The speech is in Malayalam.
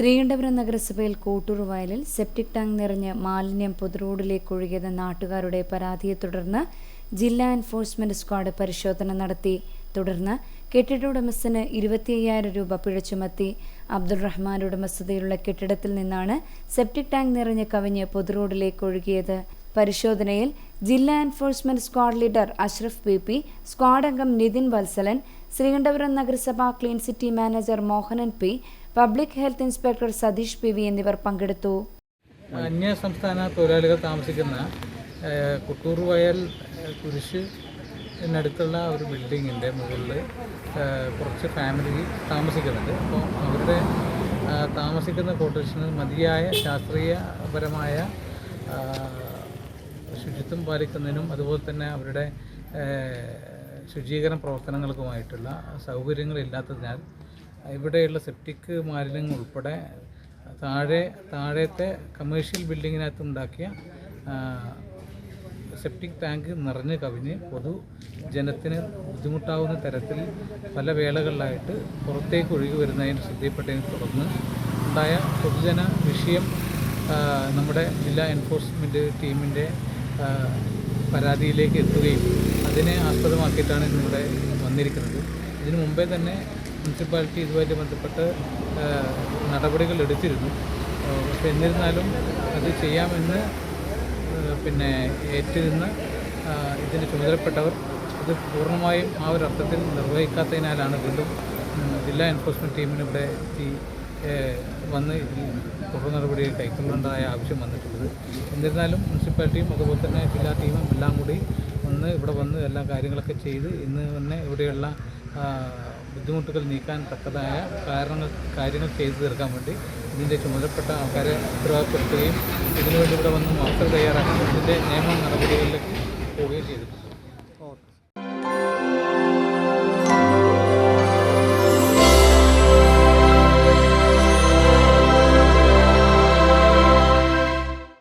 ശ്രീകണ്ഠപുരം നഗരസഭയിൽ കോട്ടൂർ വയലിൽ സെപ്റ്റിക് ടാങ്ക് നിറഞ്ഞ് മാലിന്യം പൊതുറോഡിലേക്ക് ഒഴുകിയത് നാട്ടുകാരുടെ പരാതിയെ തുടർന്ന് ജില്ലാ എൻഫോഴ്സ്മെന്റ് സ്ക്വാഡ് പരിശോധന നടത്തി. തുടർന്ന് കെട്ടിട ഉടമസ്ഥന് ഇരുപത്തി അയ്യായിരം രൂപ പിഴ ചുമത്തി. അബ്ദുൾ റഹ്മാൻ ഉടമസ്ഥതയിലുള്ള കെട്ടിടത്തിൽ നിന്നാണ് സെപ്റ്റിക് ടാങ്ക് നിറഞ്ഞ് കവിഞ്ഞ് പൊതുറോഡിലേക്ക് ഒഴുകിയത്. പരിശോധനയിൽ ജില്ലാ enforcement squad leader Ashraf P P squad അംഗം നിതിൻ വത്സലൻ ശ്രീകണ്ഠപുരം നഗരസഭ clean city manager Mohanan P public health inspector Satheesh P V എന്നിവർ പങ്കെടുത്തു. അന്യ സംസ്ഥാന തൊഴിലാളികൾ താമസിക്കുന്ന കുട്ടൂർ വയൽ കുരിശ് കുരിശിനടുത്തുള്ള ഒരു ബിൽഡിങ്ങിന്റെ മുകളിൽ കുറച്ച് ഫാമിലി താമസിക്കുന്നുണ്ട്. അപ്പോൾ അവരുടെ താമസിക്കുന്ന കോട്ടേഷന് മതിയായ ശാസ്ത്രീയപരമായ ശുചിത്വം പാലിക്കുന്നതിനും അതുപോലെ തന്നെ അവരുടെ ശുചീകരണ പ്രവർത്തനങ്ങൾക്കുമായിട്ടുള്ള സൗകര്യങ്ങളില്ലാത്തതിനാൽ ഇവിടെയുള്ള സെപ്റ്റിക് മാലിന്യങ്ങൾ ഉൾപ്പെടെ താഴെ താഴത്തെ കമേഴ്ഷ്യൽ ബിൽഡിങ്ങിനകത്ത് ഉണ്ടാക്കിയ സെപ്റ്റിക് ടാങ്ക് നിറഞ്ഞ് കവിഞ്ഞ് പൊതു ജനത്തിന് ബുദ്ധിമുട്ടാവുന്ന തരത്തിൽ പല വേളകളിലായിട്ട് പുറത്തേക്ക് ഒഴുകി വരുന്നതിന് ശ്രദ്ധയിൽപ്പെട്ടതിനെ തുടർന്ന് ഉണ്ടായ പൊതുജന വിഷയം നമ്മുടെ ജില്ലാ എൻഫോഴ്സ്മെന്റ് ടീമിന്റെ പരാതിയിലേക്ക് എത്തുകയും അതിനെ ആസ്പദമാക്കിയിട്ടാണ് ഇന്നിവിടെ വന്നിരിക്കുന്നത്. ഇതിനു മുമ്പേ തന്നെ മുനിസിപ്പാലിറ്റി ഇതുമായിട്ട് ബന്ധപ്പെട്ട് നടപടികൾ എടുത്തിരുന്നു. പക്ഷെ എന്നിരുന്നാലും അത് ചെയ്യാമെന്ന് പിന്നെ ഏറ്റിരുന്ന് ഇതിന് ചുമതലപ്പെട്ടവർ അത് പൂർണമായും ആ ഒരു അർത്ഥത്തിൽ നിർവഹിക്കാത്തതിനാലാണ് വീണ്ടും ജില്ലാ എൻഫോഴ്സ്മെന്റ് ടീമിന് ഇവിടെ എത്തി വന്ന് ഇതിൽ തുടർ നടപടികൾ കൈക്കൊള്ളേണ്ടതായ ആവശ്യം വന്നിട്ടുള്ളത്. എന്നിരുന്നാലും മുനിസിപ്പാലിറ്റിയും അതുപോലെ തന്നെ ജില്ലാ ടീമും എല്ലാം കൂടി വന്ന് ഇവിടെ വന്ന് എല്ലാ കാര്യങ്ങളൊക്കെ ചെയ്ത് ഇന്ന് തന്നെ ഇവിടെയുള്ള ബുദ്ധിമുട്ടുകൾ നീക്കാൻ തക്കതായ കാരണങ്ങൾ കാര്യങ്ങൾ ചെയ്തു തീർക്കാൻ വേണ്ടി ഇതിന്റെ ചുമതലപ്പെട്ട ആൾക്കാരെ ഉത്തരവാദപ്പെടുത്തുകയും ഇതിനുവേണ്ടി ഇവിടെ വന്ന് മാസ്റ്റർ തയ്യാറാക്കുകയും ഇതിന്റെ നിയമ നടപടികളിലേക്ക് പോവുകയും ചെയ്തിട്ടുണ്ട്